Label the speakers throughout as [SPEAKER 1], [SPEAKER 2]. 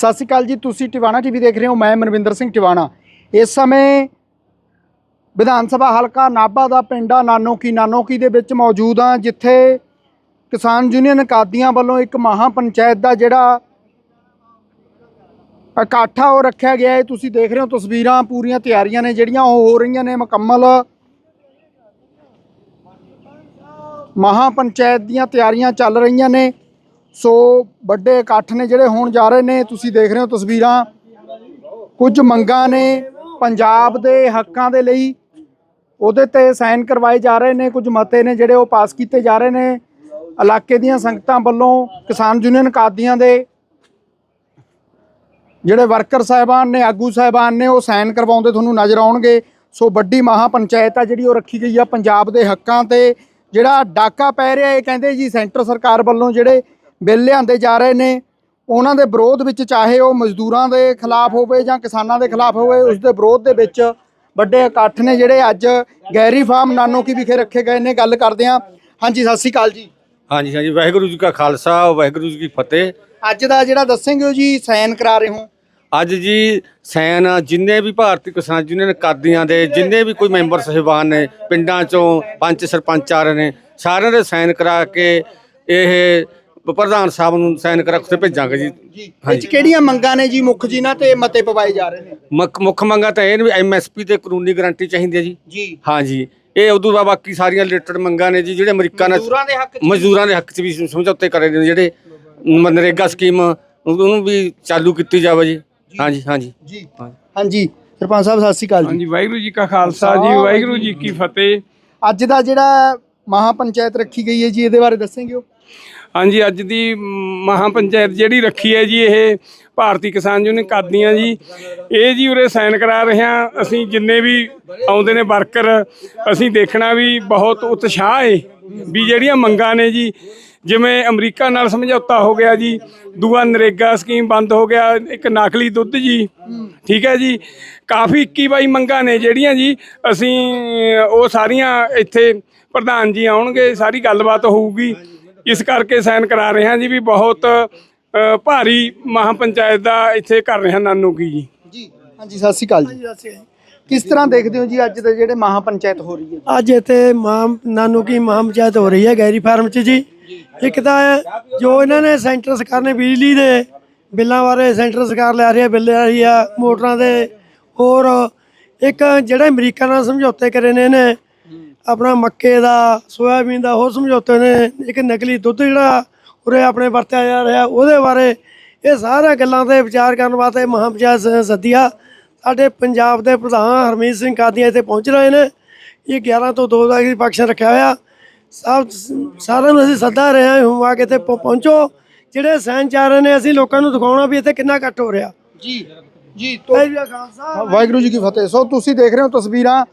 [SPEAKER 1] ਸਤਿ ਸ਼੍ਰੀ ਅਕਾਲ ਜੀ, ਤੁਸੀਂ ਟਿਵਾਣਾ ਟੀਵੀ ਦੇਖ ਰਹੇ ਹੋ, ਮੈਂ ਮਨਵਿੰਦਰ ਸਿੰਘ ਟਿਵਾਣਾ। ਇਸ ਸਮੇਂ ਵਿਧਾਨ ਸਭਾ ਹਲਕਾ ਨਾਭਾ ਦਾ ਪਿੰਡਾ ਨਾਨੋਕੀ ਨਾਨੋਕੀ ਦੇ ਵਿੱਚ ਮੌਜੂਦ ਹਾਂ ਜਿੱਥੇ ਕਿਸਾਨ ਯੂਨੀਅਨ ਕਾਦੀਆਂ ਵੱਲੋਂ ਇੱਕ ਮਹਾ ਪੰਚਾਇਤ ਦਾ ਜਿਹੜਾ ਇਕੱਠਾ ਉਹ ਰੱਖਿਆ ਗਿਆ ਹੈ। ਤੁਸੀਂ ਦੇਖ ਰਹੇ ਹੋ ਤਸਵੀਰਾਂ, ਪੂਰੀਆਂ ਤਿਆਰੀਆਂ ਨੇ ਜਿਹੜੀਆਂ, ਉਹ ਹੋ ਰਹੀਆਂ ਨੇ ਮੁਕੰਮਲ। ਮਹਾ ਪੰਚਾਇਤ ਦੀਆਂ ਤਿਆਰੀਆਂ ਚੱਲ ਰਹੀਆਂ ਨੇ। ਸੋ ਵੱਡੇ ਇਕੱਠ ਨੇ ਜਿਹੜੇ ਹੋਣ ਜਾ ਰਹੇ ਨੇ, ਤੁਸੀਂ ਦੇਖ ਰਹੇ ਹੋ ਤਸਵੀਰਾਂ। ਕੁਝ ਮੰਗਾਂ ਨੇ ਪੰਜਾਬ ਦੇ ਹੱਕਾਂ ਦੇ ਲਈ। ਉਹਦੇ ਤੇ ਸਾਈਨ ਕਰਵਾਏ ਜਾ ਰਹੇ ਨੇ, ਕੁਝ ਮਤੇ ਨੇ ਜਿਹੜੇ ਉਹ ਪਾਸ ਕੀਤੇ ਜਾ ਰਹੇ ਨੇ। ਇਲਾਕੇ ਦੀਆਂ ਸੰਗਤਾਂ ਵੱਲੋਂ ਕਿਸਾਨ ਯੂਨੀਅਨ ਕਾਦੀਆਂ ਦੇ ਜਿਹੜੇ ਵਰਕਰ ਸਾਹਿਬਾਨ ਨੇ, ਆਗੂ ਸਾਹਿਬਾਨ ਨੇ, ਉਹ ਸਾਈਨ ਕਰਵਾਉਂਦੇ ਤੁਹਾਨੂੰ ਨਜ਼ਰ ਆਉਣਗੇ। ਸੋ ਵੱਡੀ ਮਹਾ ਪੰਚਾਇਤ ਆ ਜਿਹੜੀ ਉਹ ਰੱਖੀ ਗਈ ਆ ਪੰਜਾਬ ਦੇ ਹੱਕਾਂ ਤੇ। ਜਿਹੜਾ ਡਾਕਾ ਪੈ ਰਿਹਾ, ਇਹ ਕਹਿੰਦੇ ਜੀ ਸੈਂਟਰ ਸਰਕਾਰ ਵੱਲੋਂ ਜਿਹੜੇ ਬਿੱਲ ਲਿਆਂਦੇ ਜਾ ਰਹੇ ਨੇ। ਉਹਨਾਂ ਦੇ ਵਿਰੋਧ ਵਿੱਚ ਚਾਹੇ ਉਹ ਮਜ਼ਦੂਰਾਂ ਦੇ ਖਿਲਾਫ ਹੋਵੇ ਜਾਂ ਕਿਸਾਨਾਂ ਦੇ ਖਿਲਾਫ ਹੋਵੇ ਉਸ ਦੇ ਵਿਰੋਧ ਦੇ ਵਿੱਚ ਵੱਡੇ ਇਕੱਠ ਨੇ ਜਿਹੜੇ ਅੱਜ ਗੈਰੀ ਫਾਰਮ ਨਾਨੋਕੀ ਵਿਖੇ ਰੱਖੇ ਗਏ ਨੇ। ਗੱਲ ਕਰਦੇ ਹਾਂ। ਹਾਂਜੀ ਸਤਿ ਸ਼੍ਰੀ ਅਕਾਲ ਜੀ।
[SPEAKER 2] ਹਾਂਜੀ ਹਾਂਜੀ। ਵਾਹਿਗੁਰੂ ਜੀ ਕਾ ਖਾਲਸਾ ਵਾਹਿਗੁਰੂ ਜੀ ਕੀ ਫਤਿਹ।
[SPEAKER 1] ਅੱਜ ਦਾ ਜਿਹੜਾ ਦੱਸੇਂਗੇ ਉਹ ਜੀ ਸਾਈਨ ਕਰਾ ਰਹੇ ਹੋ।
[SPEAKER 2] ਅੱਜ ਜੀ ਸੈਨ ਜਿੰਨੇ ਵੀ ਭਾਰਤੀ ਕਿਸਾਨ ਯੂਨੀਅਨ ਕਾਦੀਆਂ ਦੇ ਜਿੰਨੇ ਵੀ ਕੋਈ ਮੈਂਬਰ ਸਹਿਬਾਨ ਨੇ ਪਿੰਡਾਂ ਚੋਂ ਪੰਚ ਸਰਪੰਚ ਆ ਰਹੇ ਨੇ ਸਾਰਿਆਂ ਦੇ ਸਾਈਨ ਕਰਾ ਕੇ ਇਹ ਪ੍ਰਧਾਨ ਸਾਹਿਬ ਨੂੰ ਸਾਈਨ ਕਰਾ ਕੇ ਭੇਜਾਂਗੇ ਜੀ।
[SPEAKER 1] ਜੀ। ਇਹ 'ਚ ਕਿਹੜੀਆਂ ਮੰਗਾਂ ਨੇ ਜੀ ਮੁੱਖ ਜਿਨ੍ਹਾਂ ਤੇ ਮਤੇ ਪਵਾਏ ਜਾ ਰਹੇ ਨੇ?
[SPEAKER 2] ਮੁੱਖ ਮੁੱਖ ਮੰਗਾ ਤਾਂ ਇਹ ਨੇ ਵੀ ਐਮਐਸਪੀ ਤੇ ਕਾਨੂੰਨੀ ਗਾਰੰਟੀ ਚਾਹੀਦੀ ਹੈ ਜੀ।
[SPEAKER 1] ਜੀ।
[SPEAKER 2] ਹਾਂਜੀ। ਇਹ ਉਦੋਂ ਬਾਅਦ ਬਾਕੀ ਸਾਰੀਆਂ ਰਿਲੇਟਡ ਮੰਗਾਂ ਨੇ ਜੀ ਜਿਹੜੇ ਅਮਰੀਕਾ ਨਾਲ
[SPEAKER 1] ਮਜ਼ਦੂਰਾਂ ਦੇ ਹੱਕ 'ਚ
[SPEAKER 2] ਮਜ਼ਦੂਰਾਂ ਦੇ ਹੱਕ 'ਚ ਵੀ ਸਮਝੌਤੇ ਕਰੇ ਨੇ ਜਿਹੜੇ ਮਨਰੇਗਾ ਸਕੀਮ ਉਹਨੂੰ ਵੀ ਚਾਲੂ ਕੀਤੀ ਜਾਵੇ ਜੀ। ਹਾਂਜੀ ਹਾਂਜੀ।
[SPEAKER 1] ਜੀ। ਹਾਂਜੀ। ਸਰਪੰਚ ਸਾਹਿਬ ਸਤਿ ਸ਼੍ਰੀ ਅਕਾਲ ਜੀ।
[SPEAKER 3] ਹਾਂਜੀ ਵਾਹਿਗੁਰੂ ਜੀ ਕਾ ਖਾਲਸਾ ਜੀ ਵਾਹਿਗੁਰੂ ਜੀ ਕੀ ਫਤਿਹ।
[SPEAKER 1] ਅੱਜ ਦਾ ਜਿਹੜਾ ਮਹਾ ਪੰਚਾਇਤ ਰੱਖੀ ਗਈ ਹੈ ਜੀ ਇਹਦੇ ਬਾਰੇ ਦੱਸੇਂਗੇ ਉਹ?
[SPEAKER 3] ਹਾਂਜੀ, ਅੱਜ ਦੀ ਮਹਾ ਪੰਚਾਇਤ ਜਿਹੜੀ ਰੱਖੀ ਹੈ ਜੀ, ਇਹ ਭਾਰਤੀ ਕਿਸਾਨ ਯੂਨੀਅਨ ਕਾਦੀਆਂ ਜੀ। ਇਹ ਜੀ ਉਰੇ ਸਾਈਨ ਕਰਾ ਰਹੇ ਹਾਂ। ਅਸੀਂ ਜਿੰਨੇ ਵੀ ਆਉਂਦੇ ਨੇ ਵਰਕਰ, ਅਸੀਂ ਦੇਖਣਾ ਵੀ ਬਹੁਤ ਉਤਸ਼ਾਹ ਹੈ ਵੀ ਜਿਹੜੀਆਂ ਮੰਗਾਂ ਨੇ ਜੀ। ਜਿਵੇਂ ਅਮਰੀਕਾ ਨਾਲ ਸਮਝੌਤਾ ਹੋ ਗਿਆ ਜੀ, ਦੂਆ ਨਰੇਗਾ ਸਕੀਮ ਬੰਦ ਹੋ ਗਿਆ, ਇੱਕ ਨਕਲੀ ਦੁੱਧ ਜੀ, ਠੀਕ ਹੈ ਜੀ। ਕਾਫੀ 21 ਬਾਈ ਮੰਗਾਂ ਨੇ ਜਿਹੜੀਆਂ ਜੀ, ਅਸੀਂ ਉਹ ਸਾਰੀਆਂ ਇੱਥੇ ਪ੍ਰਧਾਨ ਜੀ ਆਉਣਗੇ, ਸਾਰੀ ਗੱਲਬਾਤ ਹੋਊਗੀ। ਇਸ ਕਰਕੇ ਸਾਈਨ ਕਰਾ ਰਹੇ ਹਾਂ ਜੀ ਵੀ ਬਹੁਤ ਅ, ਭਾਰੀ ਮਹਾ ਪੰਚਾਇਤ ਦਾ ਇੱਥੇ ਕਰ ਰਹੇ ਹਾਂ ਨਾਨੂ ਕੀ ਜੀ
[SPEAKER 1] ਜੀ। ਹਾਂਜੀ ਸਤਿ ਸ਼੍ਰੀ ਅਕਾਲ ਜੀ। ਕਿਸ ਤਰ੍ਹਾਂ ਦੇਖਦੇ ਹੋ ਜੀ ਅੱਜ ਦੇ ਜਿਹੜੇ ਮਹਾ ਪੰਚਾਇਤ ਹੋ ਰਹੀ ਹੈ?
[SPEAKER 4] ਅੱਜ ਇੱਥੇ ਮਾਂ ਨਾਨੂ ਕੀ ਮਾਂ ਪੰਚਾਇਤ ਹੋ ਰਹੀ ਹੈ ਗੈਰੀ ਫਾਰਮ 'ਚ ਜੀ। ਇੱਕ ਤਾਂ ਜੋ ਇਹਨਾਂ ਨੇ ਸੈਂਟਰ ਸਰਕਾਰ ਨੇ ਬਿਜਲੀ ਦੇ ਬਿੱਲਾਂ ਬਾਰੇ ਸੈਂਟਰ ਸਰਕਾਰ ਲੈ ਰਹੀ ਹੈ ਬਿੱਲ ਲੈ ਰਹੀ ਆ ਮੋਟਰਾਂ ਦੇ ਹੋਰ ਇੱਕ ਜਿਹੜੇ ਅਮਰੀਕਾ ਨਾਲ ਸਮਝੌਤੇ ਕਰੇ ਨੇ ਇਹਨੇ ਆਪਣਾ ਮੱਕੇ ਦਾ ਸੋਇਆਬੀਨ ਦਾ ਹੋਰ ਸਮਝੌਤੇ ਨੇ ਇੱਕ ਨਕਲੀ ਦੁੱਧ ਜਿਹੜਾ ਉਰੇ ਆਪਣੇ ਵਰਤਿਆ ਜਾ ਰਿਹਾ ਉਹਦੇ ਬਾਰੇ ਇਹ ਸਾਰੀਆਂ ਗੱਲਾਂ ਤੇ ਵਿਚਾਰ ਕਰਨ ਵਾਸਤੇ ਮਹਾਂ ਪੰਚਾਇਤ ਸ- ਸੱਦੀ ਆ ਸਾਡੇ ਪੰਜਾਬ ਦੇ ਪ੍ਰਧਾਨ ਹਰਮੀਤ ਸਿੰਘ ਕਾਦੀਆਂ ਇੱਥੇ ਪਹੁੰਚ ਰਹੇ ਨੇ। ਇਹ 11 ਤੋਂ 2 ਦਾ ਫੰਕਸ਼ਨ ਰੱਖਿਆ ਹੋਇਆ। ਸਭ ਸਾਰਿਆਂ ਨੂੰ ਅਸੀਂ ਸੱਦਾ ਰਹੇ ਹਾਂ ਹੁਮ ਆ ਕੇ ਇੱਥੇ ਪਹੁੰ- ਪਹੁੰਚੋ। ਜਿਹੜੇ ਸੈਨ ਚਾਹ ਰਹੇ ਨੇ ਅਸੀਂ ਲੋਕਾਂ ਨੂੰ ਦਿਖਾਉਣਾ ਵੀ ਇੱਥੇ ਕਿੰਨਾ ਇਕੱਠ ਹੋ ਰਿਹਾ।
[SPEAKER 1] ਜੀ ਜੀ
[SPEAKER 4] ਵਾਹਿਗੁਰੂ ਜੀ ਕੀ
[SPEAKER 1] ਫਤਿਹ। ਸੋ ਤੁਸੀਂ ਦੇਖ ਰਹੇ ਹੋ ਤਸਵੀਰਾਂ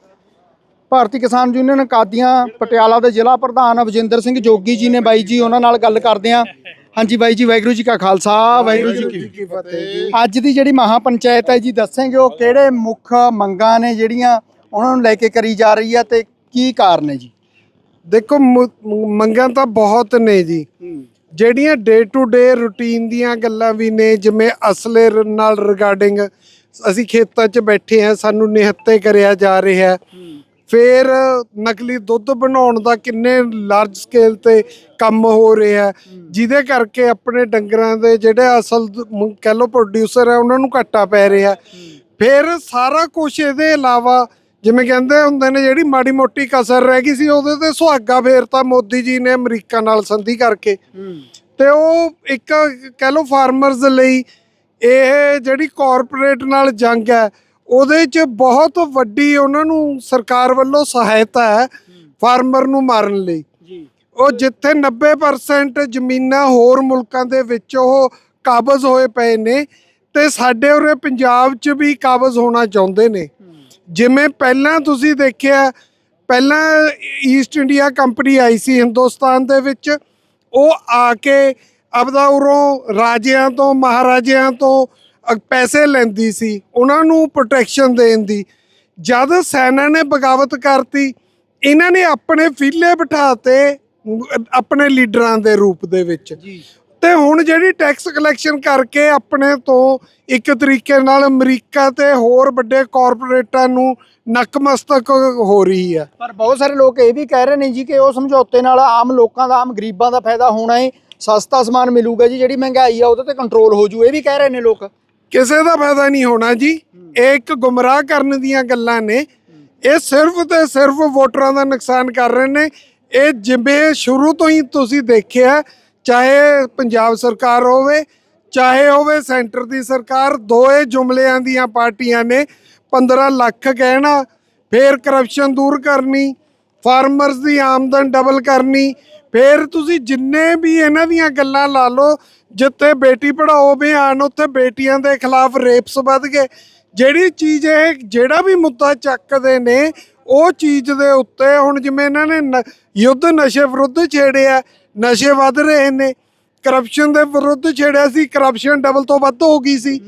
[SPEAKER 1] ਭਾਰਤੀ ਕਿਸਾਨ ਯੂਨੀਅਨ ਕਾਦੀਆਂ ਪਟਿਆਲਾ ਦੇ ਜ਼ਿਲ੍ਹਾ ਪ੍ਰਧਾਨ ਵਜਿੰਦਰ ਸਿੰਘ ਜੋਗੀ ਜੀ ਨੇ ਬਾਈ ਜੀ ਉਹਨਾਂ ਨਾਲ ਗੱਲ ਕਰਦੇ ਆ ਹਾਂਜੀ ਬਾਈ ਜੀ ਵਾਹਿਗੁਰੂ ਜੀ ਕਾ ਖਾਲਸਾ ਵਾਹਿਗੁਰੂ ਜੀ ਕੀ ਫਤਿਹ ਅੱਜ ਦੀ ਜਿਹੜੀ ਮਹਾ ਪੰਚਾਇਤ ਹੈ ਜੀ ਦੱਸੇਂਗੇ ਉਹ ਕਿਹੜੇ ਮੁੱਖ ਮੰਗਾਂ ਨੇ ਜਿਹੜੀਆਂ ਉਹਨਾਂ ਨੂੰ ਲੈ ਕੇ ਕਰੀ ਜਾ ਰਹੀ ਹੈ ਤੇ ਕੀ ਕਾਰਨ ਹੈ ਜੀ?
[SPEAKER 5] ਦੇਖੋ ਮੰਗਾਂ ਤਾਂ ਬਹੁਤ ਨੇ ਜੀ। ਜਿਹੜੀਆਂ ਡੇ ਟੂ ਡੇ ਰੂਟੀਨ ਦੀਆਂ ਗੱਲਾਂ ਵੀ ਨੇ ਜਿਵੇਂ ਅਸਲੇ ਨਾਲ ਰਿਗਾਰਡਿੰਗ ਅਸੀਂ ਖੇਤਾਂ 'ਚ ਬੈਠੇ ਆ ਸਾਨੂੰ ਨਿਹੱਤੇ ਕਰਿਆ ਜਾ ਰਿਹਾ ਹੈ। ਫਿਰ ਨਕਲੀ ਦੁੱਧ ਬਣਾਉਣ ਦਾ ਕਿੰਨੇ ਲਾਰਜ ਸਕੇਲ ਤੇ ਕੰਮ ਹੋ ਰਿਹਾ ਜਿਹਦੇ ਕਰਕੇ ਆਪਣੇ ਡੰਗਰਾਂ ਦੇ ਜਿਹੜੇ ਅਸਲ ਕਹਿ ਲਓ ਪ੍ਰੋਡਿਊਸਰ ਹੈ ਉਹਨਾਂ ਨੂੰ ਘਾਟਾ ਪੈ ਰਿਹਾ ਫਿਰ ਸਾਰਾ ਕੁਝ ਇਹਦੇ ਇਲਾਵਾ ਜਿਵੇਂ ਕਹਿੰਦੇ ਹੁੰਦੇ ਨੇ ਜਿਹੜੀ ਮਾੜੀ ਮੋਟੀ ਕਸਰ ਰਹਿ ਗਈ ਸੀ ਉਹਦੇ ਤੇ ਸੁਹਾਗਾ ਫੇਰਤਾ ਮੋਦੀ ਜੀ ਨੇ ਅਮਰੀਕਾ ਨਾਲ ਸੰਧੀ ਕਰਕੇ। ਤੇ ਉਹ ਇੱਕ ਕਹਿ ਲਓ ਫਾਰਮਰਸ ਲਈ ਇਹ ਜਿਹੜੀ ਕਾਰਪੋਰੇਟ ਨਾਲ ਜੰਗ ਹੈ ਉਹਦੇ 'ਚ ਬਹੁਤ ਵੱਡੀ ਉਹਨਾਂ ਨੂੰ ਸਰਕਾਰ ਵੱਲੋਂ ਸਹਾਇਤਾ ਹੈ ਫਾਰਮਰ ਨੂੰ ਮਾਰਨ ਲਈ। ਉਹ ਜਿੱਥੇ 90% ਜ਼ਮੀਨਾਂ ਹੋਰ ਮੁਲਕਾਂ ਦੇ ਵਿੱਚ ਉਹ ਕਾਬਜ਼ ਹੋਏ ਪਏ ਨੇ ਤੇ ਸਾਡੇ ਉਰੇ ਪੰਜਾਬ 'ਚ ਵੀ ਕਾਬਜ਼ ਹੋਣਾ ਚਾਹੁੰਦੇ ਨੇ। ਜਿਵੇਂ ਪਹਿਲਾਂ ਤੁਸੀਂ ਦੇਖਿਆ ਪਹਿਲਾਂ ਈਸਟ ਇੰਡੀਆ ਕੰਪਨੀ ਆਈ ਸੀ ਹਿੰਦੁਸਤਾਨ ਦੇ ਵਿੱਚ ਉਹ ਆ ਕੇ ਆਪਦਾ ਉਰੋਂ ਰਾਜਿਆਂ ਤੋਂ ਮਹਾਰਾਜਿਆਂ ਤੋਂ ਪੈਸੇ ਲੈਂਦੀ ਸੀ ਉਹਨਾਂ ਨੂੰ ਪ੍ਰੋਟੈਕਸ਼ਨ ਦੇਣ ਦੀ। ਜਦ ਸੈਨਾ ਨੇ ਬਗਾਵਤ ਕਰਤੀ ਇਹਨਾਂ ਨੇ ਆਪਣੇ ਫਿੱਲੇ ਬਿਠਾਤੇ ਆਪਣੇ ਲੀਡਰਾਂ ਦੇ ਰੂਪ ਦੇ ਵਿੱਚ। ਤੇ ਹੁਣ ਜਿਹੜੀ ਟੈਕਸ ਕਲੈਕਸ਼ਨ ਕਰਕੇ ਆਪਣੇ ਤੋਂ ਇੱਕ ਤਰੀਕੇ ਨਾਲ ਅਮਰੀਕਾ ਤੇ ਹੋਰ ਵੱਡੇ ਕਾਰਪੋਰੇਟਾਂ ਨੂੰ ਨਕਮਸਤਕ ਹੋ ਰਹੀ ਹੈ।
[SPEAKER 1] ਪਰ ਬਹੁਤ ਸਾਰੇ ਲੋਕ ਇਹ ਵੀ ਕਹਿ ਰਹੇ ਨੇ ਜੀ ਕਿ ਉਹ ਸਮਝੌਤੇ ਨਾਲ ਆਮ ਲੋਕਾਂ ਦਾ ਆਮ ਗਰੀਬਾਂ ਦਾ ਫਾਇਦਾ ਹੋਣਾ ਹੈ ਸਸਤਾ ਸਮਾਨ ਮਿਲੂਗਾ ਜੀ ਜਿਹੜੀ ਮਹਿੰਗਾਈ ਆ ਉਹਦੇ ਤੇ ਕੰਟਰੋਲ ਹੋ ਜੂ ਇਹ ਵੀ ਕਹਿ ਰਹੇ ਨੇ ਲੋਕ।
[SPEAKER 5] ਕਿਸੇ ਦਾ ਫਾਇਦਾ ਨਹੀਂ ਹੋਣਾ ਜੀ। ਇਹ ਇੱਕ ਗੁੰਮਰਾਹ ਕਰਨ ਦੀਆਂ ਗੱਲਾਂ ਨੇ। ਇਹ ਸਿਰਫ ਤੇ ਸਿਰਫ ਵੋਟਰਾਂ ਦਾ ਨੁਕਸਾਨ ਕਰ ਰਹੇ ਨੇ। ਇਹ ਜਿਵੇਂ ਸ਼ੁਰੂ ਤੋਂ ਹੀ ਤੁਸੀਂ ਦੇਖਿਆ ਚਾਹੇ ਪੰਜਾਬ ਸਰਕਾਰ ਹੋਵੇ ਚਾਹੇ ਹੋਵੇ ਸੈਂਟਰ ਦੀ ਸਰਕਾਰ ਦੋਏ ਜੁਮਲਿਆਂ ਦੀਆਂ ਪਾਰਟੀਆਂ ਨੇ। 15 ਲੱਖ ਕਹਿਣਾ ਫੇਰ ਕਰਪਸ਼ਨ ਦੂਰ ਕਰਨੀ ਫਾਰਮਰਸ ਦੀ ਆਮਦਨ ਡਬਲ ਕਰਨੀ ਫੇਰ ਤੁਸੀਂ ਜਿੰਨੇ ਵੀ ਇਹਨਾਂ ਦੀਆਂ ਗੱਲਾਂ ਲਾ ਲਓ ਜਿੱਥੇ ਬੇਟੀ ਪੜਾਓ ਅਭਿਆਨ ਉੱਥੇ ਬੇਟੀਆਂ ਦੇ ਖਿਲਾਫ ਰੇਪਸ ਵੱਧ ਗਏ। ਜਿਹੜੀ ਚੀਜ਼ ਇਹ ਜਿਹੜਾ ਵੀ ਮੁੱਦਾ ਚੱਕਦੇ ਨੇ ਉਹ ਚੀਜ਼ ਦੇ ਉੱਤੇ ਹੁਣ ਜਿਵੇਂ ਇਹਨਾਂ ਨੇ ਨ- ਯੁੱਧ ਨਸ਼ੇ ਵਿਰੁੱਧ ਛੇੜਿਆ ਨਸ਼ੇ ਵੱਧ ਰਹੇ ਨੇ ਕਰਪਸ਼ਨ ਦੇ ਵਿਰੁੱਧ ਛੇੜਿਆ ਸੀ ਕਰਪਸ਼ਨ ਡਬਲ ਤੋਂ ਵੱਧ ਹੋ ਗਈ ਸੀ।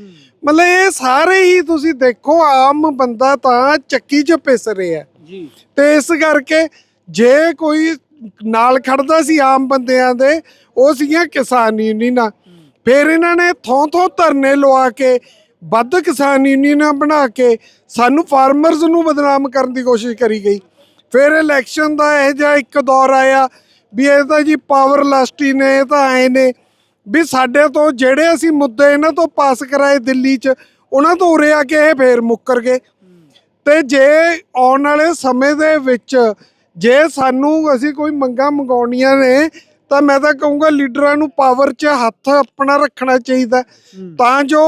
[SPEAKER 5] ਮਤਲਬ ਇਹ ਸਾਰੇ ਹੀ ਤੁਸੀਂ ਦੇਖੋ ਆਮ ਬੰਦਾ ਤਾਂ ਚੱਕੀ 'ਚ ਪਿਸ ਰਿਹਾ।
[SPEAKER 1] ਜੀ।
[SPEAKER 5] ਤੇ ਇਸ ਕਰਕੇ ਜੇ ਕੋਈ ਨਾਲ ਖੜਦਾ ਸੀ ਆਮ ਬੰਦਿਆਂ ਦੇ, ਉਹ ਸੀਗੀਆਂ ਕਿਸਾਨ ਯੂਨੀਅਨਾਂ। ਫਿਰ ਇਹਨਾਂ ਨੇ ਥੋਂ ਥੋਂ ਧਰਨੇ ਲਵਾ ਕੇ, ਵੱਧ ਕਿਸਾਨ ਯੂਨੀਅਨਾਂ ਬਣਾ ਕੇ, ਸਾਨੂੰ ਫਾਰਮਰਸ ਨੂੰ ਬਦਨਾਮ ਕਰਨ ਦੀ ਕੋਸ਼ਿਸ਼ ਕਰੀ ਗਈ। ਫਿਰ ਇਲੈਕਸ਼ਨ ਦਾ ਇਹ ਜਿਹਾ ਇੱਕ ਦੌਰ ਆਇਆ ਵੀ ਇਹ ਤਾਂ ਜੀ ਪਾਵਰ ਪਾਵਰਲੈਸਟੀ ਨੇ, ਇਹ ਤਾਂ ਆਏ ਨੇ। ਵੀ ਸਾਡੇ ਤੋਂ ਜਿਹੜੇ ਅਸੀਂ ਮੁੱਦੇ ਇਹਨਾਂ ਤੋਂ ਪਾਸ ਕਰਾਏ ਦਿੱਲੀ 'ਚ, ਉਹਨਾਂ ਤੋਂ ਉਰੇ ਆ ਕੇ ਇਹ ਫੇਰ ਮੁੱਕਰ ਗਏ। ਤੇ ਜੇ ਆਉਣ ਵਾਲੇ ਸਮੇਂ ਦੇ ਵਿੱਚ ਜੇ ਸਾਨੂੰ ਅਸੀਂ ਕੋਈ ਮੰਗਾਂ ਮੰਗਾਉਣੀਆਂ ਨੇ ਤਾਂ ਮੈਂ ਤਾਂ ਕਹੂੰਗਾ ਲੀਡਰਾਂ ਨੂੰ ਪਾਵਰ 'ਚ ਹੱਥ ਆਪਣਾ ਰੱਖਣਾ ਚਾਹੀਦਾ। ਤਾਂ ਜੋ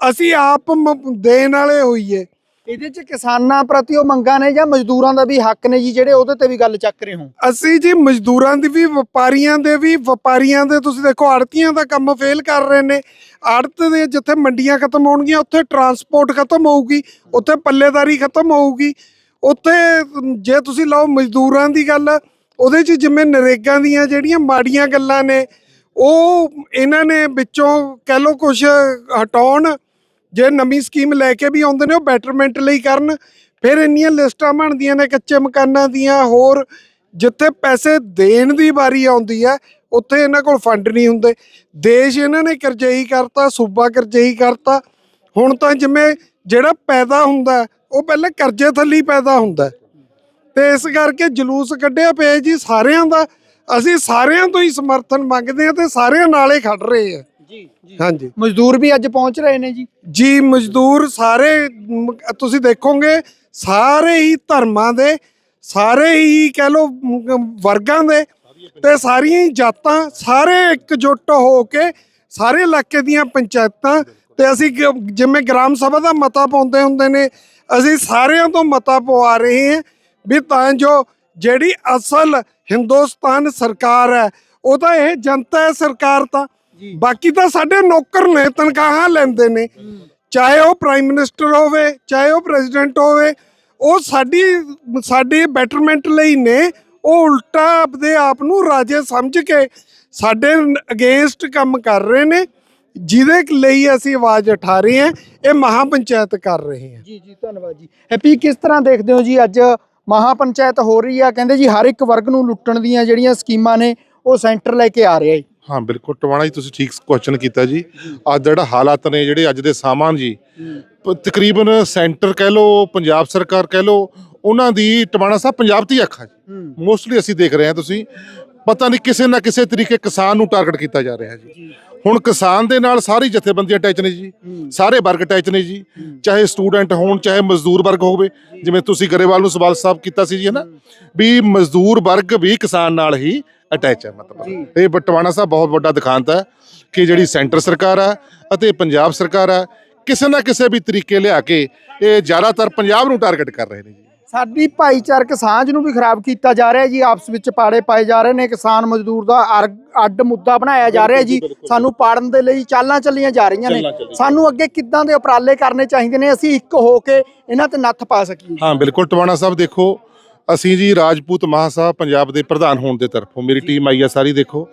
[SPEAKER 5] ਅਸੀਂ ਆਪ ਦੇਣ ਵਾਲੇ ਹੋਈਏ।
[SPEAKER 1] ਇਹਦੇ ਚ ਕਿਸਾਨਾਂ ਪ੍ਰਤੀ ਉਹ ਮੰਗਾਂ ਨੇ ਜਾਂ ਮਜ਼ਦੂਰਾਂ ਦਾ ਵੀ ਹੱਕ ਨੇ ਜੀ ਜਿਹੜੇ ਉਹਦੇ ਤੇ ਵੀ ਗੱਲ ਚੱਕ ਰਹੇ ਹੋ?
[SPEAKER 5] ਅਸੀਂ ਜੀ ਮਜ਼ਦੂਰਾਂ ਦੀ ਵੀ ਵਪਾਰੀਆਂ ਦੇ ਵੀ ਵਪਾਰੀਆਂ ਦੇ ਤੁਸੀਂ ਦੇਖੋ ਆੜਤੀਆਂ ਦਾ ਕੰਮ ਫੇਲ ਕਰ ਰਹੇ ਨੇ। ਆੜਤ ਦੇ ਜਿੱਥੇ ਮੰਡੀਆਂ ਖਤਮ ਹੋਣਗੀਆਂ ਉੱਥੇ ਟਰਾਂਸਪੋਰਟ ਖਤਮ ਹੋਊਗੀ ਉੱਥੇ ਪੱਲੇਦਾਰੀ ਖਤਮ ਹੋਊਗੀ। ਉੱਥੇ, ਜੇ ਤੁਸੀਂ ਲਓ ਮਜ਼ਦੂਰਾਂ ਦੀ ਗੱਲ, ਉਹਦੇ 'ਚ ਜਿਵੇਂ ਨਰੇਗਾ ਦੀਆਂ ਜਿਹੜੀਆਂ ਮਾੜੀਆਂ ਗੱਲਾਂ ਨੇ, ਉਹ ਇਹਨਾਂ ਨੇ ਵਿੱਚੋਂ ਕਹਿ ਲਓ ਕੁਝ ਹਟਾਉਣ, ਜੇ ਨਵੀਂ ਸਕੀਮ ਲੈ ਕੇ ਵੀ ਆਉਂਦੇ ਨੇ, ਉਹ ਬੈਟਰਮੈਂਟ ਲਈ ਕਰਨ, ਫਿਰ ਇੰਨੀਆਂ ਲਿਸਟਾਂ ਬਣਦੀਆਂ ਨੇ ਕੱਚੇ ਮਕਾਨਾਂ ਦੀਆਂ, ਹੋਰ ਜਿੱਥੇ ਪੈਸੇ ਦੇਣ ਦੀ ਵਾਰੀ ਆਉਂਦੀ ਹੈ, ਉੱਥੇ ਇਹਨਾਂ ਕੋਲ ਫੰਡ ਨਹੀਂ ਹੁੰਦੇ। ਦੇਸ਼ ਇਹਨਾਂ ਨੇ ਕਰਜ਼ਈ ਕਰਤਾ, ਸੂਬਾ ਕਰਜ਼ਈ ਕਰਤਾ, ਹੁਣ ਤਾਂ ਜਿਵੇਂ ਜਿਹੜਾ ਪੈਦਾ ਹੁੰਦਾ ਉਹ ਪਹਿਲਾਂ ਕਰਜ਼ੇ ਥੱਲੀ ਪੈਦਾ ਹੁੰਦਾ ਹੈ। ਤੇ ਇਸ ਕਰਕੇ ਜਲੂਸ ਕੱਢਿਆ ਪਿਆ ਜੀ ਸਾਰਿਆਂ ਦਾ। ਅਸੀਂ ਸਾਰਿਆਂ ਤੋਂ ਹੀ ਸਮਰਥਨ ਮੰਗਦੇ ਹਾਂ ਤੇ ਸਾਰਿਆਂ ਨਾਲੇ ਖੜ ਰਹੇ ਆ
[SPEAKER 1] ਜੀ ਜੀ।
[SPEAKER 5] ਹਾਂਜੀ।
[SPEAKER 1] ਮਜ਼ਦੂਰ ਵੀ ਅੱਜ ਪਹੁੰਚ ਰਹੇ ਨੇ ਜੀ।
[SPEAKER 5] ਜੀ ਮਜ਼ਦੂਰ ਸਾਰੇ ਮ, ਤੁਸੀਂ ਦੇਖੋਗੇ ਸਾਰੇ ਹੀ ਧਰਮਾਂ ਦੇ ਸਾਰੇ ਹੀ ਕਹਿ ਲੋ ਵਰਗਾਂ ਦੇ ਤੇ ਸਾਰੀਆਂ ਹੀ ਜਾਤਾਂ ਸਾਰੇ ਇਕਜੁੱਟ ਹੋ ਕੇ ਸਾਰੇ ਇਲਾਕੇ ਦੀਆਂ ਪੰਚਾਇਤਾਂ ਤੇ ਅਸੀਂ ਜਿਵੇਂ ਗ੍ਰਾਮ ਸਭਾ ਦਾ ਮਤਾ ਪਾਉਂਦੇ ਹੁੰਦੇ ਨੇ ਅਸੀਂ ਸਾਰਿਆਂ ਤੋਂ ਮਤਾ ਪਵਾ ਰਹੇ ਹਾਂ ਵੀ ਤਾਂ ਜੋ ਜਿਹੜੀ ਅਸਲ ਹਿੰਦੁਸਤਾਨ ਸਰਕਾਰ ਹੈ ਉਹ ਤਾਂ ਇਹ ਜਨਤਾ ਹੈ ਸਰਕਾਰ ਤਾਂ। ਬਾਕੀ ਤਾਂ ਸਾਡੇ ਨੌਕਰ ਨੇ ਤਨਖਾਹਾਂ ਲੈਂਦੇ ਨੇ। ਚਾਹੇ ਉਹ ਪ੍ਰਾਈਮ ਮਿਨਿਸਟਰ ਹੋਵੇ ਚਾਹੇ ਉਹ ਪ੍ਰੈਜ਼ੀਡੈਂਟ ਹੋਵੇ ਉਹ ਸਾਡੀ ਸਾਡੀ ਬੈਟਰਮੈਂਟ ਲਈ ਨੇ ਉਹ ਉਲਟਾ ਆਪਦੇ ਆਪ ਨੂੰ ਰਾਜੇ ਸਮਝ ਕੇ ਸਾਡੇ ਅਗੇਂਸਟ ਕੰਮ ਕਰ ਰਹੇ ਨੇ। ਜਿਹਦੇ ਲਈ ਅਸੀਂ ਆਵਾਜ਼ ਉਠਾ ਰਹੇ ਹਾਂ ਇਹ ਮਹਾ ਪੰਚਾਇਤ ਕਰ ਰਹੇ ਹਾਂ।
[SPEAKER 1] ਜੀ ਜੀ ਧੰਨਵਾਦ ਜੀ। ਹੈਪੀ ਕਿਸ ਤਰ੍ਹਾਂ ਦੇਖਦੇ ਹੋ ਜੀ ਅੱਜ ਮਹਾ ਪੰਚਾਇਤ ਹੋ ਰਹੀ ਆ? ਕਹਿੰਦੇ ਜੀ ਹਰ ਇੱਕ ਵਰਗ ਨੂੰ ਲੁੱਟਣ ਦੀਆਂ ਜਿਹੜੀਆਂ ਸਕੀਮਾਂ ਨੇ ਉਹ ਸੈਂਟਰ ਲੈ ਕੇ ਆ ਰਿਹਾ ਹੈ
[SPEAKER 6] ਹਾਂ ਬਿਲਕੁਲ ਟਵਾਣਾ ਜੀ ਤੁਸੀਂ ਠੀਕ ਕੁਐਸਚਨ ਕੀਤਾ ਜੀ। ਅੱਜ ਜਿਹੜਾ ਹਾਲਾਤ ਨੇ ਜਿਹੜੇ ਅੱਜ ਦੇ ਸਾਮਾਨ ਜੀ ਤਕਰੀਬਨ ਸੈਂਟਰ ਕਹਿ ਲਓ ਪੰਜਾਬ ਸਰਕਾਰ ਕਹਿ ਲਓ ਉਹਨਾਂ ਦੀ ਟਵਾਣਾ ਸਾਹਿਬ ਪੰਜਾਬ ਦੀ ਅੱਖਾਂ ਜੀ। ਮੋਸਟਲੀ ਅਸੀਂ ਦੇਖ ਰਹੇ ਹਾਂ ਤੁਸੀਂ। ਪਤਾ ਨਹੀਂ ਕਿਸੇ ਨਾ ਕਿਸੇ ਤਰੀਕੇ ਕਿਸਾਨ ਨੂੰ ਟਾਰਗੇਟ ਕੀਤਾ ਜਾ ਰਿਹਾ ਜੀ। ਹੁਣ ਕਿਸਾਨ ਦੇ ਨਾਲ ਸਾਰੀ ਜਥੇਬੰਦੀਆਂ ਅਟੈਚ ਨੇ ਜੀ। ਸਾਰੇ ਵਰਗ ਅਟੈਚ ਨੇ ਜੀ। ਚਾਹੇ ਸਟੂਡੈਂਟ ਹੋਣ ਚਾਹੇ ਮਜ਼ਦੂਰ ਵਰਗ ਹੋਵੇ। ਜਿਵੇਂ ਤੁਸੀਂ ਗਰੇਵਾਲ ਨੂੰ ਸਵਾਲ ਸਾਹਿਬ ਕੀਤਾ ਸੀ ਜੀ ਹੈ। ਨਾ ਵੀ ਮਜ਼ਦੂਰ ਵਰਗ ਵੀ ਕਿਸਾਨ ਨਾਲ ਹੀ ਅਟੈਚ ਹੈ ਮਤਲਬ। ਇਹ ਬਟਵਾਣਾ ਸਾਹਿਬ ਬਹੁਤ ਵੱਡਾ ਦਿਖਾਂਤ ਹੈ ਕਿ ਜਿਹੜੀ ਸੈਂਟਰ ਸਰਕਾਰ ਹੈ ਅਤੇ ਪੰਜਾਬ ਸਰਕਾਰ ਹੈ ਕਿਸੇ ਨਾ ਕਿਸੇ ਵੀ ਤਰੀਕੇ ਲਿਆ ਕੇ ਇਹ ਜ਼ਿਆਦਾਤਰ ਪੰਜਾਬ ਨੂੰ ਟਾਰਗੇਟ ਕਰ ਰਹੇ ਨੇ ਜੀ।
[SPEAKER 1] ਸਾਡੀ ਭਾਈਚਾਰਕ ਸਾਂਝ ਨੂੰ ਵੀ ਖਰਾਬ ਕੀਤਾ ਜਾ ਰਿਹਾ ਜੀ ਆਪਸ ਵਿੱਚ ਪਾੜੇ ਪਾਏ ਜਾ ਰਹੇ ਨੇ ਕਿਸਾਨ ਮਜ਼ਦੂਰ ਦਾ ਅੱਡ ਮੁੱਦਾ ਬਣਾਇਆ ਜਾ ਰਿਹਾ ਜੀ ਸਾਨੂੰ ਪਾੜਨ ਦੇ ਲਈ ਚਾਲਾਂ ਚੱਲੀਆਂ ਜਾ ਰਹੀਆਂ ਨੇ। ਸਾਨੂੰ ਅੱਗੇ ਕਿੱਦਾਂ ਦੇ ਉਪਰਾਲੇ ਕਰਨੇ ਚਾਹੀਦੇ ਨੇ ਅਸੀਂ ਇੱਕ ਹੋ ਕੇ ਇਹਨਾਂ ਤੇ ਨੱਥ ਪਾ ਸਕੀਏ।
[SPEAKER 6] ਹਾਂ ਬਿਲਕੁਲ। ਟਵਾਣਾ ਸਾਹਿਬ ਦੇਖੋ ਅਸੀਂ ਜੀ ਰਾਜਪੂਤ ਮਹਾਸਭਾ ਪੰਜਾਬ ਦੇ ਪ੍ਰਧਾਨ ਹੋਣ ਦੇ ਤਰਫੋਂ ਮੇਰੀ ਟੀਮ ਆਈ ਆ ਸਾਰੀ ਦੇਖੋ।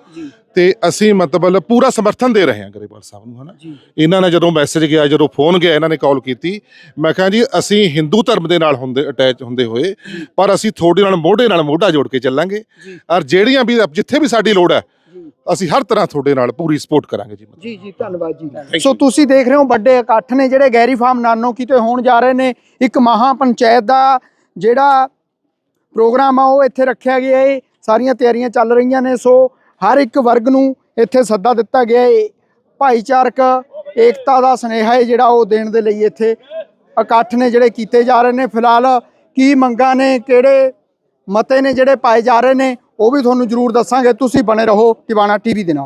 [SPEAKER 6] ਤੇ ਅਸੀਂ ਮਤਲਬ ਪੂਰਾ ਸਮਰਥਨ ਦੇ ਰਹੇ ਹਾਂ ਗਰੇਵਾਲ ਸਾਹਿਬ ਨੂੰ ਹਨਾ? ਇਹਨਾਂ ਨੇ ਜਦੋਂ ਮੈਸੇਜ ਗਿਆ ਜਦੋਂ ਫੋਨ ਗਿਆ ਇਹਨਾਂ ਨੇ ਕਾਲ ਕੀਤੀ। ਮੈਂ ਕਿਹਾ ਜੀ ਅਸੀਂ ਹਿੰਦੂ ਧਰਮ ਦੇ ਨਾਲ ਹੁੰਦੇ ਅਟੈਚ ਹੁੰਦੇ ਹੋਏ ਪਰ ਅਸੀਂ ਤੁਹਾਡੇ ਨਾਲ ਮੋਢੇ ਨਾਲ ਮੋਢਾ ਜੋੜ ਕੇ ਚੱਲਾਂਗੇ। ਔਰ ਜਿਹੜੀਆਂ ਵੀ ਜਿੱਥੇ ਵੀ ਸਾਡੀ ਲੋੜ ਹੈ ਅਸੀਂ ਹਰ ਤਰ੍ਹਾਂ ਤੁਹਾਡੇ ਨਾਲ ਪੂਰੀ ਸਪੋਰਟ ਕਰਾਂਗੇ ਜੀ।
[SPEAKER 1] ਜੀ ਜੀ ਧੰਨਵਾਦ ਜੀ। ਸੋ ਤੁਸੀਂ ਦੇਖ ਰਹੇ ਹੋ ਵੱਡੇ ਇਕੱਠ ਨੇ ਜਿਹੜੇ ਗੈਰੀ ਫਾਰਮ ਨਾਨੋ ਕੀਤੇ ਹੋਣ ਜਾ ਰਹੇ ਨੇ। ਇੱਕ ਮਹਾ ਪੰਚਾਇਤ ਦਾ ਜਿਹੜਾ ਪ੍ਰੋਗਰਾਮ ਆ ਉਹ ਇੱਥੇ ਰੱਖਿਆ ਗਿਆ ਹੈ ਸਾਰੀਆਂ ਤਿਆਰੀਆਂ ਚੱਲ ਰਹੀਆਂ ਨੇ। ਸੋ ਹਰ ਇੱਕ ਵਰਗ ਨੂੰ ਇੱਥੇ ਸੱਦਾ ਦਿੱਤਾ ਗਿਆ ਹੈ। ਭਾਈਚਾਰਕ ਏਕਤਾ ਦਾ ਸੁਨੇਹਾ ਹੈ ਜਿਹੜਾ ਉਹ ਦੇਣ ਦੇ ਲਈ ਇੱਥੇ ਇਕੱਠ ਨੇ ਜਿਹੜੇ ਕੀਤੇ ਜਾ ਰਹੇ ਨੇ। ਫਿਲਹਾਲ ਕੀ ਮੰਗਾਂ ਨੇ, ਕਿਹੜੇ ਮਤੇ ਨੇ ਜਿਹੜੇ ਪਾਏ ਜਾ ਰਹੇ ਨੇ, ਉਹ ਵੀ ਤੁਹਾਨੂੰ ਜ਼ਰੂਰ ਦੱਸਾਂਗੇ। ਤੁਸੀਂ ਬਣੇ ਰਹੋ ਟਿਵਾਣਾ ਟੀਵੀ ਦੇ ਨਾਲ।